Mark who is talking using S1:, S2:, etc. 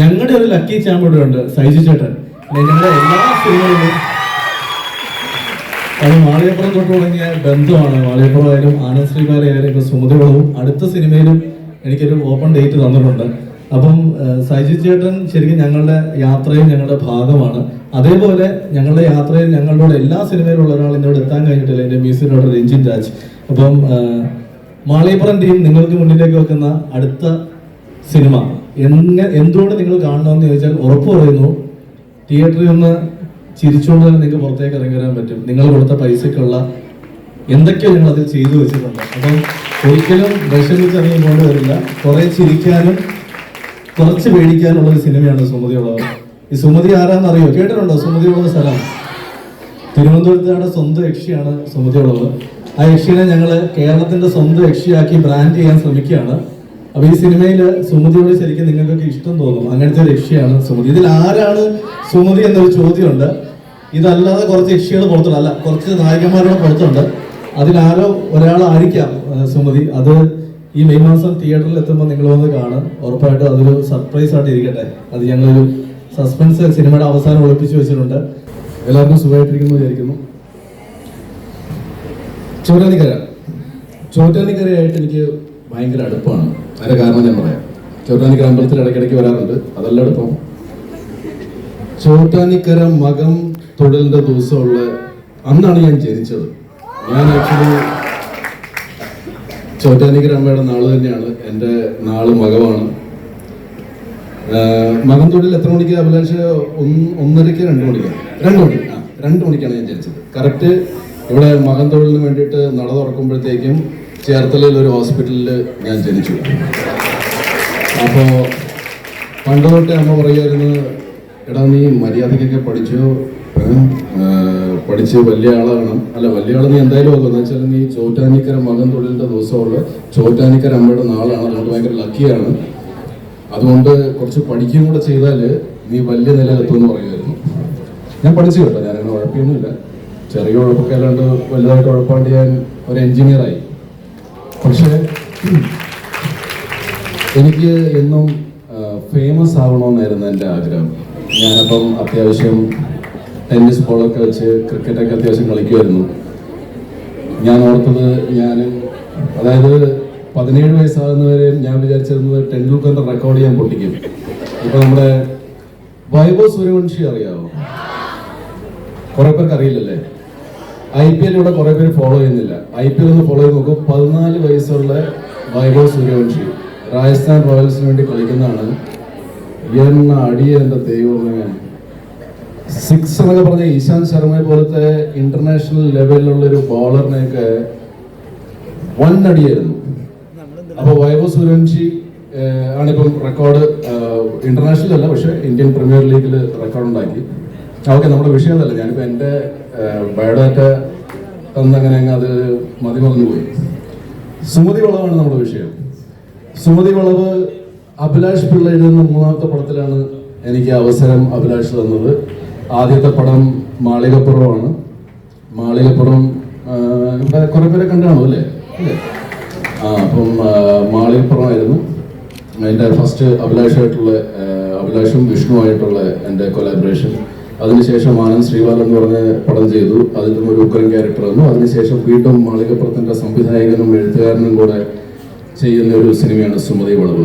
S1: ഞങ്ങളുടെ ഒരു lucky champion ഉണ്ട് സൈജു ചേട്ടൻ. ഞങ്ങളുടെ എല്ലാ സിനിമകളും അത് മാളിയപ്പുറം തൊട്ട് തുടങ്ങിയ ബന്ധമാണ് മാളിയപ്പുറം ആയാലും ആനന്ദ് ശ്രീകാരി ഇപ്പൊ സുമതിവളവും അടുത്ത സിനിമയിലും എനിക്കൊരു ഓപ്പൺ ഡേറ്റ് തന്നിട്ടുണ്ട്. അപ്പം സൈജു ചേട്ടൻ ശരിക്കും ഞങ്ങളുടെ യാത്രയും ഞങ്ങളുടെ ഭാഗമാണ്. അതേപോലെ ഞങ്ങളുടെ യാത്രയിൽ ഞങ്ങളുടെ എല്ലാ സിനിമയിലുള്ള ഒരാൾ എന്നോട് എത്താൻ കഴിഞ്ഞിട്ടില്ല എന്റെ മ്യൂസിക് ഡോക്ടർ രഞ്ജിൻ രാജ്. അപ്പം മാളിയപ്പുറം ടീം നിങ്ങൾക്ക് മുന്നിലേക്ക് വെക്കുന്ന അടുത്ത സിനിമ. എങ്ങ എന്തുകൊണ്ട് നിങ്ങൾ കാണണമെന്ന് ചോദിച്ചാൽ ഉറപ്പ് പറയുന്നു. തിയേറ്ററിൽ നിന്ന് ചിരിച്ചുകൊണ്ട് തന്നെ നിങ്ങൾക്ക് പുറത്തേക്ക് ഇറങ്ങി വരാൻ പറ്റും. നിങ്ങൾ കൊടുത്ത പൈസക്കുള്ള എന്തൊക്കെയോ നിങ്ങൾ അതിൽ ചെയ്തു വെച്ചിട്ടുണ്ട്. അപ്പം ഒരിക്കലും വിഷമിച്ച് ഇറങ്ങി കൊണ്ടുവരില്ല കുറെ ചിരിക്കാനും കുറച്ച് പേടിക്കാനുള്ള ഒരു സിനിമയാണ് സുമതിയുള്ളത്. ഈ സുമതി ആരാന്ന് അറിയോ കേട്ടിട്ടുണ്ടോ? സുമതിയുള്ള സ്ഥലം. തിരുവനന്തപുരത്താണ് സ്വന്തം യക്ഷിയാണ് സുമതിയുള്ളത്. ആ യക്ഷിനെ ഞങ്ങൾ കേരളത്തിന്റെ സ്വന്തം യക്ഷിയാക്കി ബ്രാൻഡ് ചെയ്യാൻ ശ്രമിക്കുകയാണ്. അപ്പൊ ഈ സിനിമയിൽ സുമതിയോട് ശരിക്കും നിങ്ങൾക്കൊക്കെ ഇഷ്ടം തോന്നും. അങ്ങനത്തെ ഒരു യക്ഷിയാണ് സുമതി. ഇതിൽ ആരാണ് സുമതി എന്നൊരു ചോദ്യമുണ്ട്. ഇതല്ലാതെ കുറച്ച് യക്ഷികൾ പുറത്തുണ്ട്. അല്ല കുറച്ച് നായകന്മാരുടെ പുറത്തുണ്ട്. അതിലാരോ ഒരാളായിരിക്കാം സുമതി. അത് ഈ മെയ് മാസം തിയേറ്ററിൽ എത്തുമ്പോൾ നിങ്ങൾ വന്ന് കാണും. ഉറപ്പായിട്ടും അതൊരു സർപ്രൈസ് ആയിട്ട് ഇരിക്കട്ടെ. അത് ഞങ്ങളൊരു സസ്പെൻസ് സിനിമയുടെ അവസാനം ഒളിപ്പിച്ചു വെച്ചിട്ടുണ്ട്. എല്ലാവർക്കും സുഖമായിട്ടിരിക്കുന്നു വിചാരിക്കുന്നു. ചോറ്റാനിക്കര. ചോറ്റാനിക്കരയായിട്ട് എനിക്ക് ഭയങ്കര അടുപ്പമാണ് അതിന്റെ കാരണം ഞാൻ പറയാം. ചോറ്റാനിക്കര അമ്പലത്തിൽ ഇടയ്ക്കിടയ്ക്ക് വരാറുണ്ട്. അതല്ല അടുപ്പം. ചോറ്റാനിക്കര മകം തൊഴിലിന്റെ ദിവസമുള്ള അന്നാണ് ഞാൻ ജനിച്ചത്. ഞാൻ ആക്ച്വലി ചോറ്റാനിക്കര അമ്മയുടെ നാൾ തന്നെയാണ്. എന്റെ നാൾ മകമാണ്. മകം തൊഴിൽ എത്ര മണിക്ക്? അഭിലാഷ് ഒന്ന് ഒന്നരയ്ക്ക് രണ്ട് മണിക്ക്? രണ്ട് മണി ആ രണ്ട് മണിക്കാണ് ഞാൻ ജനിച്ചത്. കറക്റ്റ് ഇവിടെ മകം തൊഴിലിന് വേണ്ടിയിട്ട് നട തുറക്കുമ്പോഴത്തേക്കും ചേർത്തലയിൽ ഒരു ഹോസ്പിറ്റലിൽ ഞാൻ ജനിച്ചു. അപ്പോൾ പണ്ട് തൊട്ടേ അമ്മ പറയുമായിരുന്നു എടാ നീ മര്യാദയ്ക്കൊക്കെ പഠിച്ചു പഠിച്ച് വലിയ ആളാകണം. അല്ല വലിയ ആൾ നീ എന്തായാലും ഒക്കെ എന്ന് വെച്ചാൽ നീ ചോറ്റാനിക്കര മകൻ തൊഴിലിന്റെ ദിവസമുള്ള ചോറ്റാനിക്കര അമ്മയുടെ നാളാണ്. അതുകൊണ്ട് ഭയങ്കര ലക്കിയാണ് അതുകൊണ്ട് കുറച്ച് പഠിക്കുകയും കൂടെ ചെയ്താൽ നീ വലിയ നിലയിലെത്തുമെന്ന് പറയുമായിരുന്നു. ഞാൻ പഠിച്ചു കേട്ടോ. ഞാനങ്ങനെ ഉഴപ്പിയൊന്നുമില്ല. ചെറിയ ഉഴപ്പൊക്കെ അല്ലാണ്ട് വലുതായിട്ട് ഉഴപ്പാണ്ട് ഞാൻ ഒരു എഞ്ചിനീയറായി പക്ഷേ എനിക്ക് എന്നും ഫേമസ് ആവണമെന്നായിരുന്നു എന്റെ ആഗ്രഹം. ഞാനപ്പം അത്യാവശ്യം ടെന്നീസ് ബോളൊക്കെ വെച്ച് ക്രിക്കറ്റൊക്കെ അത്യാവശ്യം കളിക്കുമായിരുന്നു ഞാൻ ഓർത്തത് ഞാൻ അതായത് പതിനേഴ് വയസ്സാകുന്നവരെ ഞാൻ വിചാരിച്ചിരുന്നത് ടെണ്ടുൽക്കറിന്റെ റെക്കോർഡ് ഞാൻ പൊട്ടിക്കും. ഇപ്പൊ നമ്മുടെ വൈഭവ് സൂര്യവംശി അറിയാവോ? കുറെ പേർക്ക് അറിയില്ലല്ലേ? ഐ പി ഇവിടെ കുറെ പേര് ഫോളോ ചെയ്യുന്നില്ല. ഐ പി എൽ ഒന്ന് ഫോളോ ചെയ്ത് നോക്കും. പതിനാല് വയസ്സുള്ള വൈഭവ് സൂര്യവംശി. രാജസ്ഥാൻ റോയൽസിന് വേണ്ടി കളിക്കുന്നതാണ്. എന്ന അടിയ എന്റെ ദൈവമേ. സിക്സ് എന്നൊക്കെ പറഞ്ഞ ഈശാന്ത് ശർമ്മയെ പോലത്തെ ഇന്റർനാഷണൽ ലെവലിലുള്ള ഒരു ബോളറിനെയൊക്കെ വൺ അടിയായിരുന്നു. അപ്പൊ വൈഭവ് സൂര്യവംശി ആണിപ്പം റെക്കോർഡ് ഇന്റർനാഷണൽ അല്ല പക്ഷെ ഇന്ത്യൻ പ്രീമിയർ ലീഗിൽ റെക്കോർഡ് ഉണ്ടാക്കി. ഓക്കെ നമ്മുടെ വിഷയം അതല്ല ഞാനിപ്പോ എന്റെ ബയോഡാറ്റ തന്നങ്ങനെ അത് മതി മറന്നു പോയി. സുമതി വളവാണ് നമ്മുടെ വിഷയം. സുമതി വളവ് അഭിലാഷ് പിള്ള എഴുതുന്ന മൂന്നാമത്തെ പടത്തിലാണ് എനിക്ക് അവസരം അഭിലാഷ് തന്നത്. ആദ്യത്തെ പടം മാളികപ്പുറമാണ്. മാളികപ്പുറം ഇവിടെ കുറെ പേരെ കണ്ടാണോ അല്ലേ? അല്ലേ? ആ അപ്പം മാളികപ്പുറമായിരുന്നു. എന്റെ ഫസ്റ്റ് അഭിലാഷായിട്ടുള്ള അഭിലാഷും വിഷ്ണുവായിട്ടുള്ള എന്റെ കൊലാബറേഷൻ അതിനുശേഷം ആനന്ദ് ശ്രീവാൽ എന്ന് പറഞ്ഞ പടം ചെയ്തു. അതിലും ഒരു ഉഗ്രൻ ക്യാരക്ടർ വന്നു അതിനുശേഷം വീണ്ടും മാളികപ്പുറത്തിന്റെ സംവിധായകനും എഴുത്തുകാരനും കൂടെ ചെയ്യുന്ന ഒരു സിനിമയാണ് സുമതി വളവ്.